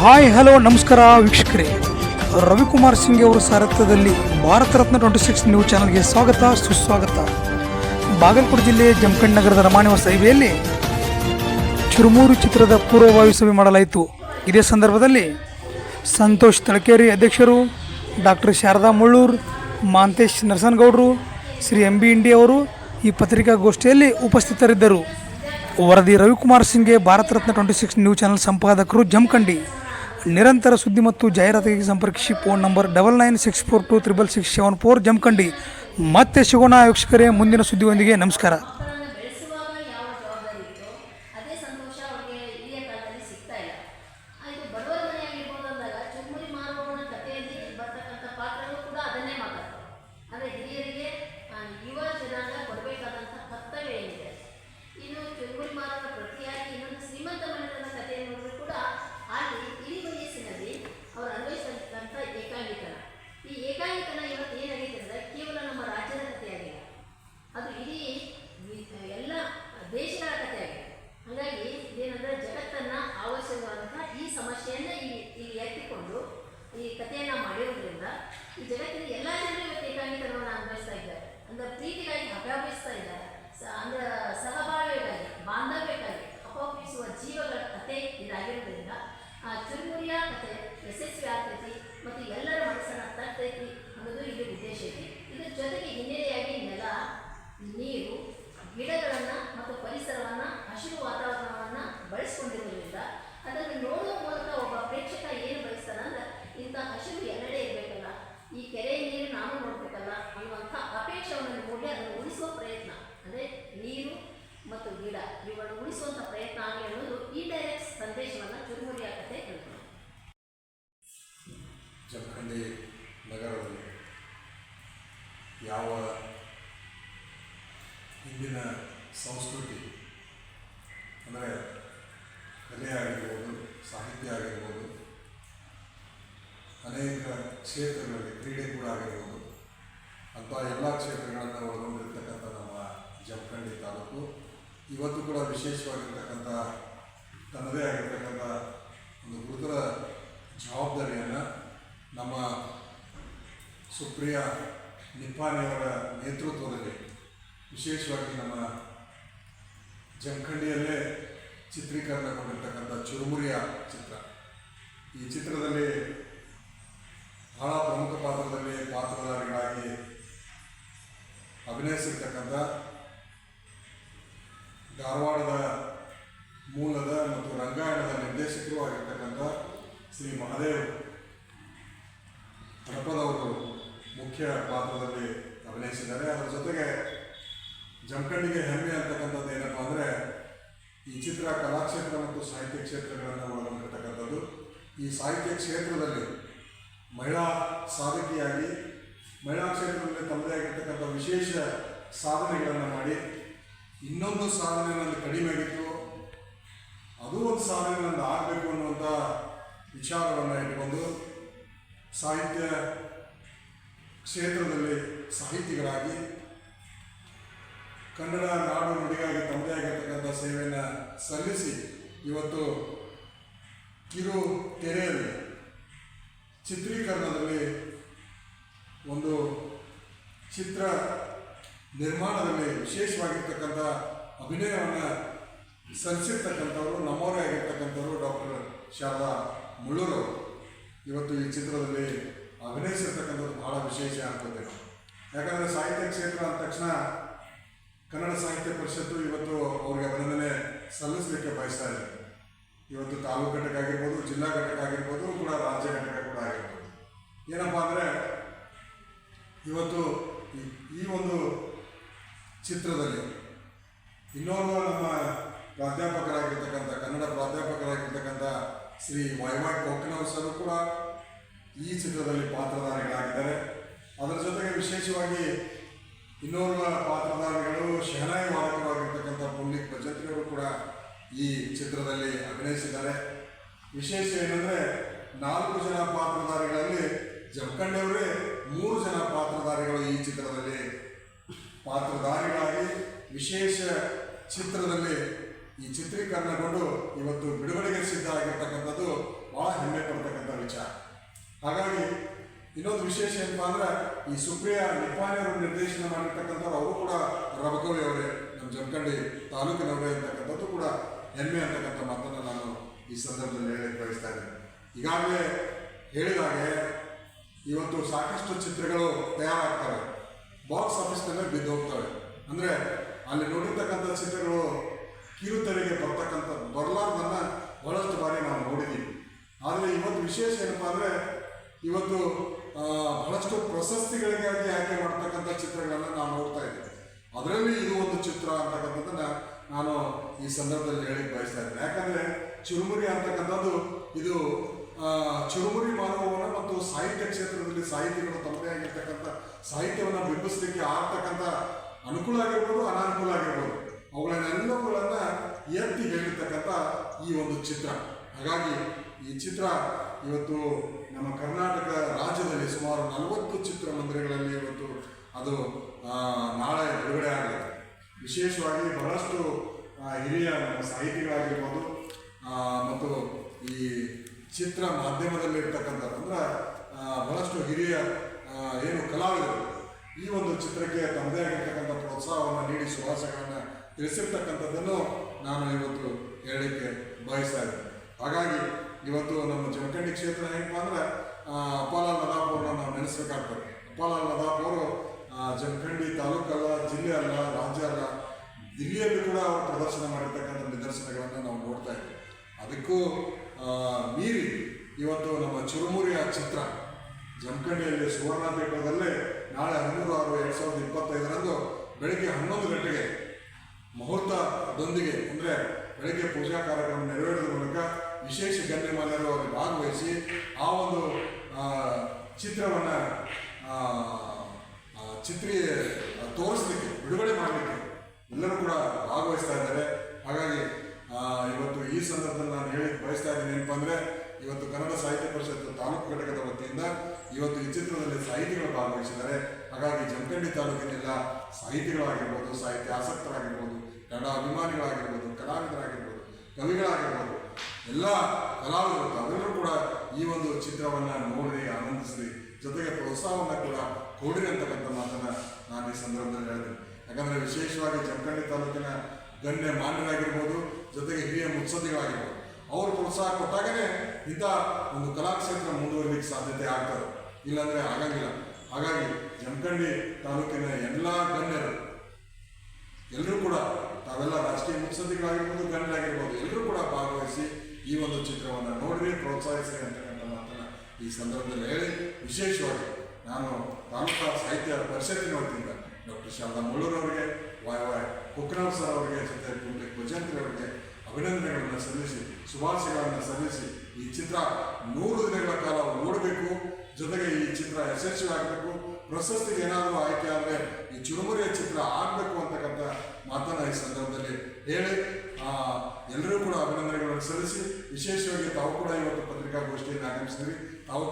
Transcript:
Hi, hello, ನಮಸ್ಕಾರ ವೀಕ್ಷಕರೇ. ರವಿಕುಮಾರ್ ಸಿಂಗ್ ಅವರ ಸಾರಥ್ಯದಲ್ಲಿ Bharat Ratna twenty six news ಚಾನಲ್ಗೆ ಸ್ವಾಗತ, ಸುಸ್ವಾಗತ. ಬಾಗಲಕೋಟೆ ಜಿಲ್ಲೆ ಜಮಖಂಡ್ ನಗರದ ರಮಾನಿವಾಸ ಹೈವೇಯಲ್ಲಿ ಚುರುಮೂರು ಚಿತ್ರದ ಪೂರ್ವಭಾವಿ ಸಭೆ ಮಾಡಲಾಯಿತು. ಇದೇ ಸಂದರ್ಭದಲ್ಲಿ ಸಂತೋಷ್ ತಳಕೇರಿ ಅಧ್ಯಕ್ಷರು ಡಾಕ್ಟರ್ ಶಾರದಾ ಮುಳ್ಳೂರ್, ಮಾಂತೇಶ್ ನರಸನಗೌಡರು, ಶ್ರೀ ಎಂ ಬಿ ಇಂಡಿ ಅವರು ಈ ಪತ್ರಿಕಾಗೋಷ್ಠಿಯಲ್ಲಿ ಉಪಸ್ಥಿತರಿದ್ದರು. ವರದಿ Ravikumar ಸಿಂಗ್ಗೆ Bharat Ratna twenty six news channel ಸಂಪಾದಕರು Jamakhandi. ನಿರಂತರ ಸುದ್ದಿ ಮತ್ತು ಜಾಹೀರಾತಿಗೆ ಸಂಪರ್ಕಿಸಿ phone number double nine six four two triple six seven four Jamakhandi. ಮತ್ತೆ ಸಿಗೋಣ ವೀಕ್ಷಕರೇ, ಮುಂದಿನ ಸುದ್ದಿಯೊಂದಿಗೆ ನಮಸ್ಕಾರ. ಇವತ್ತು ಏಕಾಂಗಿತನವನ್ನು ಅನುಭವಿಸ್ತಾ ಇದ್ದಾರೆ ಅಂದ್ರೆ ಪ್ರೀತಿಗಾಗಿ ಹಪಾಪಿಸ್ತಾ ಇದ್ದಾರೆ ಅಂದ್ರೆ ಸಹಭಾಗಿಗಾಗಿ ಬಾಂಧವ್ಯಕ್ಕಾಗಿ ಹಪಾಪಿಸುವ ಜೀವಗಳ ಕಥೆ ಇದಾಗಿರೋದ್ರಿಂದ, ಆ ಚುರುಮುರಿಯ ಕಥೆ ಯಶಸ್ವಿ ಆಗ್ತೈತಿ ಮತ್ತು ಎಲ್ಲರ ಮನಸ್ಸನ್ನು ತರ್ತೈತಿ ಅನ್ನೋದು ಇಲ್ಲಿ ಉದ್ದೇಶ ಐತಿ ಹಿಂದಿನ ಸಂಸ್ಕೃತಿ, ಅಂದರೆ ಕಲೆ ಆಗಿರ್ಬೋದು, ಸಾಹಿತ್ಯ ಆಗಿರ್ಬೋದು, ಅನೇಕ ಕ್ಷೇತ್ರಗಳಲ್ಲಿ ಕ್ರೀಡೆ ಕೂಡ ಆಗಿರ್ಬೋದು ಅಂಥ ಎಲ್ಲ ಕ್ಷೇತ್ರಗಳನ್ನು ಒಳಗೊಂಡಿರ್ತಕ್ಕಂಥ ನಮ್ಮ ಜಮಖಂಡಿ ತಾಲೂಕು. ಇವತ್ತು ಕೂಡ ವಿಶೇಷವಾಗಿರ್ತಕ್ಕಂಥ, ತನ್ನದೇ ಆಗಿರ್ತಕ್ಕಂಥ ಒಂದು ಗುರುತರ ಜವಾಬ್ದಾರಿಯನ್ನು ನಮ್ಮ ಸುಪ್ರಿಯ ನಿಪ್ಪಾಣಿಯವರ ನೇತೃತ್ವದಲ್ಲಿ ವಿಶೇಷವಾಗಿ ನಮ್ಮ ಜಮಖಂಡಿಯಲ್ಲೇ ಚಿತ್ರೀಕರಣಗೊಂಡಿರ್ತಕ್ಕಂಥ ಚುರುಮುರಿಯ ಚಿತ್ರ. ಈ ಚಿತ್ರದಲ್ಲಿ ಬಹಳ ಪ್ರಮುಖ ಪಾತ್ರದಲ್ಲಿ ಪಾತ್ರಧಾರಿಗಳಾಗಿ ಅಭಿನಯಿಸಿರ್ತಕ್ಕಂಥ ಧಾರವಾಡದ ಮೂಲದ ಮತ್ತು ರಂಗಾಯಣದ ನಿರ್ದೇಶಕರು ಆಗಿರ್ತಕ್ಕಂಥ ಶ್ರೀ ಮಹಾದೇವ್ ಹಣಪದವರು ಮುಖ್ಯ ಪಾತ್ರದಲ್ಲಿ ಅಭಿನಯಿಸಿದ್ದಾರೆ. ಅದರ ಜೊತೆಗೆ ಜಮಖಂಡಿಗೆ ಹೆಮ್ಮೆ ಅಂತಕ್ಕಂಥದ್ದು ಏನಪ್ಪ ಅಂದರೆ ಈ ಚಿತ್ರ ಕಲಾಕ್ಷೇತ್ರ ಮತ್ತು ಸಾಹಿತ್ಯ ಕ್ಷೇತ್ರಗಳನ್ನು ಒಳಗೊಂಡಿರ್ತಕ್ಕಂಥದ್ದು. ಈ ಸಾಹಿತ್ಯ ಕ್ಷೇತ್ರದಲ್ಲಿ ಮಹಿಳಾ ಸಾಧಕಿಯಾಗಿ, ಮಹಿಳಾ ಕ್ಷೇತ್ರದಲ್ಲಿ ತಮ್ಮದೇ ಆಗಿರ್ತಕ್ಕಂಥ ವಿಶೇಷ ಸಾಧನೆಗಳನ್ನು ಮಾಡಿ, ಇನ್ನೊಂದು ಸಾಧನೆ ನನಗೆ ಕಡಿಮೆ ಆಗಿತ್ತು. ಅದು ಒಂದು ಸಾಧನೆ ನಂದು ಆಗಬೇಕು ಅನ್ನುವಂಥ ವಿಚಾರವನ್ನು ಇಟ್ಕೊಂಡು ಸಾಹಿತ್ಯ ಕ್ಷೇತ್ರದಲ್ಲಿ ಸಾಹಿತಿಗಳಾಗಿ ಕನ್ನಡ ನಾಡು ನುಡಿಗಾಗಿ ತಮ್ಮದೇ ಆಗಿರ್ತಕ್ಕಂಥ ಸೇವೆಯನ್ನು ಸಲ್ಲಿಸಿ ಇವತ್ತು ಕಿರು ತೆರೆಯಲ್ಲಿ ಚಿತ್ರೀಕರಣದಲ್ಲಿ ಒಂದು ಚಿತ್ರ ನಿರ್ಮಾಣದಲ್ಲಿ ವಿಶೇಷವಾಗಿರ್ತಕ್ಕಂಥ ಅಭಿನಯವನ್ನು ಸಲ್ಲಿಸಿರ್ತಕ್ಕಂಥವರು, ನಮ್ಮವರೇ ಆಗಿರ್ತಕ್ಕಂಥವ್ರು ಡಾಕ್ಟರ್ ಶಾರದಾ ಮುಳ್ಳೂರವರು ಇವತ್ತು ಈ ಚಿತ್ರದಲ್ಲಿ ಅಭಿನಯಿಸಿರ್ತಕ್ಕಂಥದ್ದು ಬಹಳ ವಿಶೇಷ ಆಗ್ತದೆ ಯಾಕಂದರೆ ಸಾಹಿತ್ಯ ಕ್ಷೇತ್ರ ಅಂದ ತಕ್ಷಣ ಕನ್ನಡ ಸಾಹಿತ್ಯ ಪರಿಷತ್ತು ಇವತ್ತು ಅವ್ರಿಗೆ ಅಭಿನಂದನೆ ಸಲ್ಲಿಸಲಿಕ್ಕೆ ಬಯಸ್ತಾ ಇದೆ ಇವತ್ತು ತಾಲೂಕು ಘಟಕ ಆಗಿರ್ಬೋದು ಜಿಲ್ಲಾ ಘಟಕ ಆಗಿರ್ಬೋದು ಕೂಡ ರಾಜ್ಯ ಘಟಕ ಕೂಡ ಆಗಿರ್ಬೋದು. ಏನಪ್ಪ ಅಂದರೆ, ಇವತ್ತು ಈ- ಒಂದು ಚಿತ್ರದಲ್ಲಿ ಇನ್ನೋರ್ವ ನಮ್ಮ ಪ್ರಾಧ್ಯಾಪಕರಾಗಿರ್ತಕ್ಕಂಥ, ಕನ್ನಡ ಪ್ರಾಧ್ಯಾಪಕರಾಗಿರ್ತಕ್ಕಂಥ ಶ್ರೀ ವೈವಾಟ್ ಕೊಕ್ಕನವರ್ ಸರ್ ಕೂಡ ಈ ಚಿತ್ರದಲ್ಲಿ ಪಾತ್ರಧಾರಿಗಳಾಗಿದ್ದಾರೆ. ಅದರ ಜೊತೆಗೆ ವಿಶೇಷವಾಗಿ ಇನ್ನೋರ್ವ ಪಾತ್ರಧಾರಿಗಳು ಶಹನಾಯಿ ವಾದಕರಾಗಿರ್ತಕ್ಕಂಥ ಪುಲ್ಲಿಕ್ ಭಜತ್ರಿಯವರು ಕೂಡ ಈ ಚಿತ್ರದಲ್ಲಿ ಅಭಿನಯಿಸಿದ್ದಾರೆ. ವಿಶೇಷ ಏನಂದರೆ ನಾಲ್ಕು ಜನ ಪಾತ್ರಧಾರಿಗಳಲ್ಲಿ ಜಮಖಂಡಿಯವರೇ ಮೂರು ಜನ ಪಾತ್ರಧಾರಿಗಳು ಈ ಚಿತ್ರದಲ್ಲಿ ಪಾತ್ರಧಾರಿಗಳಾಗಿ ವಿಶೇಷ ಚಿತ್ರದಲ್ಲಿ ಈ ಚಿತ್ರೀಕರಣಗೊಂಡು ಇವತ್ತು ಬಿಡುಗಡೆಗೆ ಸಿದ್ಧ ಆಗಿರ್ತಕ್ಕಂಥದ್ದು ಬಹಳ ಹೆಮ್ಮೆ ಹಾಗಾಗಿ ಇನ್ನೊಂದು ವಿಶೇಷ ಏನಪ್ಪ ಅಂದ್ರೆ ಈ ಸುಪ್ರಿಯಾ ನಿಪಾನಿ ನಿರ್ದೇಶನ ಮಾಡಿರ್ತಕ್ಕಂಥವ್ರು ಅವರು ಕೂಡ ರಬಕವಿ ಅವರೇ, ನಮ್ಮ ಜಮಖಂಡಿ ತಾಲೂಕಿನವರೇ ಅಂತಕ್ಕಂಥದ್ದು ಕೂಡ ಹೆಮ್ಮೆ ಅಂತಕ್ಕಂಥ ಮಾತನ್ನು ನಾನು ಈ ಸಂದರ್ಭದಲ್ಲಿ ಹೇಳಕ್ಕೆ ಬಯಸ್ತಾ ಇದ್ದೇನೆ. ಈಗಾಗಲೇ ಹೇಳಿದಾಗೆ ಇವತ್ತು ಸಾಕಷ್ಟು ಚಿತ್ರಗಳು ತಯಾರಾಗ್ತವೆ. ಬಾಕ್ಸ್ ಆಫೀಸ್ನಲ್ಲೇ ಬಿದ್ದು ಹೋಗ್ತವೆ ಅಂದರೆ ಅಲ್ಲಿ ನೋಡಿರ್ತಕ್ಕಂಥ ಚಿತ್ರಗಳು ಕಿರುತೆರೆಗೆ ಬರ್ತಕ್ಕಂಥ ಬರಲಾರ್ದನ್ನ ಬಹಳಷ್ಟು ಬಾರಿ ನಾವು ನೋಡಿದ್ದೀವಿ ಆದರೆ ಇವತ್ತು ವಿಶೇಷ ಏನಪ್ಪ ಅಂದರೆ ಇವತ್ತು ಬಹಳಷ್ಟು ಪ್ರಶಸ್ತಿಗಳಿಗಾಗಿ ಆಯ್ಕೆ ಮಾಡ್ತಕ್ಕಂಥ ಚಿತ್ರಗಳನ್ನು ನಾವು ನೋಡ್ತಾ ಇದ್ದೇವೆ. ಅದರಲ್ಲಿ ಇದು ಒಂದು ಚಿತ್ರ ಅಂತಕ್ಕಂಥದ್ದನ್ನ ನಾನು ಈ ಸಂದರ್ಭದಲ್ಲಿ ಹೇಳಿ ಬಯಸ್ತಾ ಇದ್ದೇನೆ. ಯಾಕಂದ್ರೆ ಚುರುಮುರಿ ಅಂತಕ್ಕಂಥದ್ದು, ಇದು ಚುರುಮುರಿ ಮಾನವನ ಮತ್ತು ಸಾಹಿತ್ಯ ಕ್ಷೇತ್ರದಲ್ಲಿ ಸಾಹಿತಿಗಳು ತಮ್ಮದೇ ಆಗಿರ್ತಕ್ಕಂಥ ಸಾಹಿತ್ಯವನ್ನು ಬಿಂಬಿಸಲಿಕ್ಕೆ ಆಗ್ತಕ್ಕಂಥ ಅನುಕೂಲ ಆಗಿರ್ಬೋದು, ಅನಾನುಕೂಲ ಆಗಿರ್ಬೋದು. ಅವುಗಳನ್ನೆಲ್ಲವುಗಳನ್ನ ಎತ್ತಿ ಹೇಳಿರ್ತಕ್ಕಂಥ ಈ ಒಂದು ಚಿತ್ರ. ಹಾಗಾಗಿ ಈ ಚಿತ್ರ ಇವತ್ತು ನಮ್ಮ ಕರ್ನಾಟಕ ರಾಜ್ಯದಲ್ಲಿ ಸುಮಾರು ನಲವತ್ತು ಚಿತ್ರಮಂದಿರಗಳಲ್ಲಿ ಇವತ್ತು ಅದು ನಾಳೆ ಬಿಡುಗಡೆ ಆಗಲಿದೆ ವಿಶೇಷವಾಗಿ ಬಹಳಷ್ಟು ಹಿರಿಯ ನಮ್ಮ ಸಾಹಿತಿಗಳಾಗಿರ್ಬೋದು ಮತ್ತು ಈ ಚಿತ್ರ ಮಾಧ್ಯಮದಲ್ಲಿ ಅಂದರೆ ಬಹಳಷ್ಟು ಹಿರಿಯ ಏನು ಕಲಾವಿದರು. ಈ ಒಂದು ಚಿತ್ರಕ್ಕೆ ತಮ್ಮದೇ ಆಗಿರ್ತಕ್ಕಂಥ ಪ್ರೋತ್ಸಾಹವನ್ನು ನೀಡಿ ಶುಭಾಶಯಗಳನ್ನು ತಿಳಿಸಿರ್ತಕ್ಕಂಥದ್ದನ್ನು ನಾನು ಇವತ್ತು ಹೇಳಲಿಕ್ಕೆ ಬಯಸ್ತಾ ಇದ್ದೇನೆ. ಹಾಗಾಗಿ ಇವತ್ತು ನಮ್ಮ ಜಮಖಂಡಿ ಕ್ಷೇತ್ರ ಹೆಂಗಪ್ಪ ಅಂದ್ರೆ ಅಪ್ಪಾಲಾಲ್ ನದಾಪ್ ಅವ್ರನ್ನ ನಾವು ನೆನೆಸ್ಬೇಕಾಗ್ತದೆ. ಅಪ್ಪಾಲಾಲ್ ಲದಾಪ್ ಅವರು ಜಮಖಂಡಿ ತಾಲೂಕಲ್ಲ, ಜಿಲ್ಲೆ ಅಲ್ಲ, ರಾಜ್ಯ ಅಲ್ಲ, ದಿಲ್ಲಿಯಲ್ಲಿ ಕೂಡ ಅವರು ಪ್ರದರ್ಶನ ಮಾಡಿರ್ತಕ್ಕಂಥ ನಿದರ್ಶನಗಳನ್ನು ನಾವು ನೋಡ್ತಾ ಇದ್ದೀವಿ ಅದಕ್ಕೂ ಮೀರಿ ಇವತ್ತು ನಮ್ಮ ಚುರುಮುರಿಯ ಚಿತ್ರ, ಜಮಖಂಡಿಯಲ್ಲಿ ಸುವರ್ಣ ಪೀಠದಲ್ಲೇ ನಾಳೆ ಹನ್ನೂರು ಆರು ಎರಡು ಸಾವಿರದ ಇಪ್ಪತ್ತೈದರಂದು ಬೆಳಗ್ಗೆ ಹನ್ನೊಂದು ಗಂಟೆಗೆ ಮುಹೂರ್ತದೊಂದಿಗೆ, ಅಂದರೆ ಬೆಳಗ್ಗೆ ಪೂಜಾ ಕಾರ್ಯಕ್ರಮ ನೆರವೇರಿದ ಮೂಲಕ ವಿಶೇಷ ಗಣ್ಯಮಾನ್ಯರು ಅವರು ಭಾಗವಹಿಸಿ ಆ ಒಂದು ಚಿತ್ರವನ್ನು ಚಿತ್ರೀ ತೋರಿಸ್ಲಿಕ್ಕೆ, ಬಿಡುಗಡೆ ಮಾಡಲಿಕ್ಕೆ ಎಲ್ಲರೂ ಕೂಡ ಭಾಗವಹಿಸ್ತಾ ಇದ್ದಾರೆ. ಹಾಗಾಗಿ ಇವತ್ತು ಈ ಸಂದರ್ಭದಲ್ಲಿ ನಾನು ಹೇಳಿ ಬಯಸ್ತಾ ಇದ್ದೀನಿ ಏನಪ್ಪ ಅಂದರೆ ಇವತ್ತು ಕನ್ನಡ ಸಾಹಿತ್ಯ ಪರಿಷತ್ ತಾಲೂಕು ಘಟಕದ ವತಿಯಿಂದ ಇವತ್ತು ಈ ಚಿತ್ರದಲ್ಲಿ ಸಾಹಿತಿಗಳು ಭಾಗವಹಿಸಿದ್ದಾರೆ. ಹಾಗಾಗಿ ಜಮಖಂಡಿ ತಾಲೂಕಿನೆಲ್ಲ ಸಾಹಿತಿಗಳಾಗಿರ್ಬೋದು ಸಾಹಿತ್ಯ ಆಸಕ್ತರಾಗಿರ್ಬೋದು ಕನ್ನಡ ಅಭಿಮಾನಿಗಳಾಗಿರ್ಬೋದು, ಕಲಾವಿದರಾಗಿರ್ಬೋದು, ಕವಿಗಳಾಗಿರ್ಬೋದು ಎಲ್ಲ ಕಲಾವಿದರು ತಾವೆಲ್ಲರೂ ಕೂಡ ಈ ಒಂದು ಚಿತ್ರವನ್ನು ನೋಡಿ ಆನಂದಿಸಲಿ ಜೊತೆಗೆ ಪ್ರೋತ್ಸಾಹವನ್ನು ಕೂಡ ಕೊಡಿರಿ ಅಂತಕ್ಕಂಥ ಮಾತನ್ನು ನಾನು ಈ ಸಂದರ್ಭದಲ್ಲಿ ಹೇಳಿದೆ ಯಾಕಂದರೆ ವಿಶೇಷವಾಗಿ ಜಮಖಂಡಿ ತಾಲೂಕಿನ ಗಣ್ಯ ಮಾನ್ಯರಾಗಿರ್ಬೋದು, ಜೊತೆಗೆ ಹಿರಿಯ ಮುತ್ಸದ್ದಿಗಳಾಗಿರ್ಬೋದು, ಅವರು ಪ್ರೋತ್ಸಾಹ ಕೊಟ್ಟಾಗನೇ ಇಂಥ ಒಂದು ಕಲಾಕ್ಷೇತ್ರ ಮುಂದುವರಿಲಿಕ್ಕೆ ಸಾಧ್ಯತೆ ಆಗ್ತದೆ. ಇಲ್ಲಾಂದರೆ ಆಗಂಗಿಲ್ಲ. ಹಾಗಾಗಿ ಜಮಖಂಡಿ ತಾಲೂಕಿನ ಎಲ್ಲ ಗಣ್ಯರು, ಎಲ್ಲರೂ ಕೂಡ ತಾವೆಲ್ಲ ರಾಷ್ಟ್ರೀಯ ಮುತ್ಸದ್ದಿಗಳಾಗಿರ್ಬೋದು, ಗಣ್ಯರಾಗಿರ್ಬೋದು, ಎಲ್ಲರೂ ಕೂಡ ಭಾಗವಹಿಸಿ ಈ ಒಂದು ಚಿತ್ರವನ್ನು ನೋಡಿರಿ ಪ್ರೋತ್ಸಾಹಿಸಿರಿ ಅಂತಕ್ಕಂಥ ಮಾತನ್ನು ಈ ಸಂದರ್ಭದಲ್ಲಿ ಹೇಳಿ. ವಿಶೇಷವಾಗಿ ನಾನು ತಾಲೂಕಾ ಸಾಹಿತ್ಯ ಪರಿಷತ್ತಿನ ವತಿಯಿಂದ ಡಾಕ್ಟರ್ ಶಾರದಾ ಮುಳ್ಳೂರವರಿಗೆ ವಾಯ್ ವಾಯ್ ಕುಕ್ರಾವ್ ಸರ್ ಅವರಿಗೆ, ಜೊತೆ ಪುಂಡ್ಲಿಕ್ ಭಜಂತ್ರಿ ಅವರಿಗೆ ಅಭಿನಂದನೆಗಳನ್ನು ಸಲ್ಲಿಸಿ, ಶುಭಾಶಯಗಳನ್ನು ಸಲ್ಲಿಸಿ ಈ ಚಿತ್ರ ನೂರು ದಿನಗಳ ಕಾಲ ಓಡಬೇಕು ಜೊತೆಗೆ ಈ ಚಿತ್ರ ಯಶಸ್ವಿ ಆಗಬೇಕು. ಪ್ರಶಸ್ತಿಗೆ ಏನಾದರೂ ಆಯ್ಕೆ ಆದರೆ ಈ ಚುರುಮುರಿಯ ಚಿತ್ರ ಆಗಬೇಕು ಅಂತಕ್ಕಂಥ ಮಾತನ್ನು ಈ ಸಂದರ್ಭದಲ್ಲಿ ಹೇಳಿ. ಎಲ್ಲರೂ ಕೂಡ ಅಭಿನಂದನೆಗಳನ್ನು ಸಲ್ಲಿಸಿ ವಿಶೇಷವಾಗಿ ತಾವು ಕೂಡ ಇವತ್ತು ಪತ್ರಿಕಾಗೋಷ್ಠಿಯನ್ನು ಆಗಮಿಸಿದ್ರಿ. ತಾವು